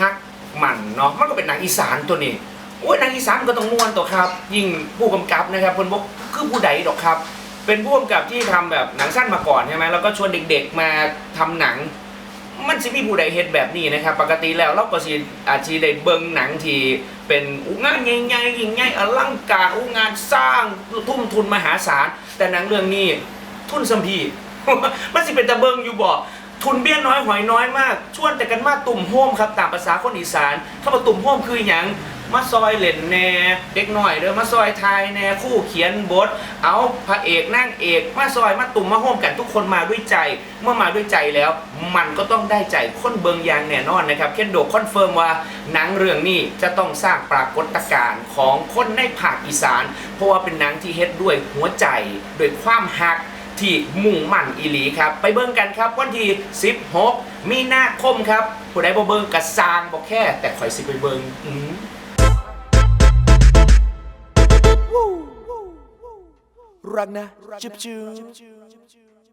ฮักมันเนาะมันก็เป็นหนังอีสานตัวนี้โอ้ยหนังอีสานมันก็ต้องม่วนตัวครับ ยิ่งผู้กำกับนะครับคนบอกคือผู้ใดดอกครับ เป็นผู้กำกับที่ทำแบบหนังสั้นมาก่อนใช่ไหมแล้วก็ชวนเด็กๆมาทำหนัง มันจะมีผู้ใดเฮ็ดแบบนี้นะครับ ปกติแล้วเราก็สิอาจจะได้เบิ่งหนังที่เป็นอุงานใหญ่ๆยิ่งใหญ่อลังการอุงานสร้างทุ่มทุนมหาศาลแต่หนังเรื่องนี้ทุนสัมพีมันสิเป็นตะเบิงอยู่บ่ ทุนเบี้ยน้อยหอยน้อยมากชวนแต่กันมาตุ่มโฮมครับตามภาษาคนอีสานเข้ามาตุ่มโฮมคือหยังมาซอยเล่นแหน่เด็กหน่อยเด้อมาซอยไทยแหน่คู่เขียนบท เอาพระเอกนางเอกมาซอยมาตุ่มมาโฮมกันทุกคนมาด้วยใจ เมื่อมาด้วยใจแล้ว มันก็ต้องได้ใจคนเบิงยางแน่นอนนะครับเคนโดคอนเฟิร์มว่าหนังเรื่องนี้จะต้องสร้างปรากฏการณ์ของคนในภาคอีสาน เพราะว่าเป็นหนังที่เฮ็ดด้วยหัวใจด้วยความฮัก ที่มุ่งมั่นอีหลีครับ ไปเบิ่งกันครับวันที่ 16 มีนาคมครับ ผู้ใดบ่เบิ่งกระซางบ่แค่ แต่ข่อยสิไปเบิ่งอืมรักนะจุ๊บจุ๊บ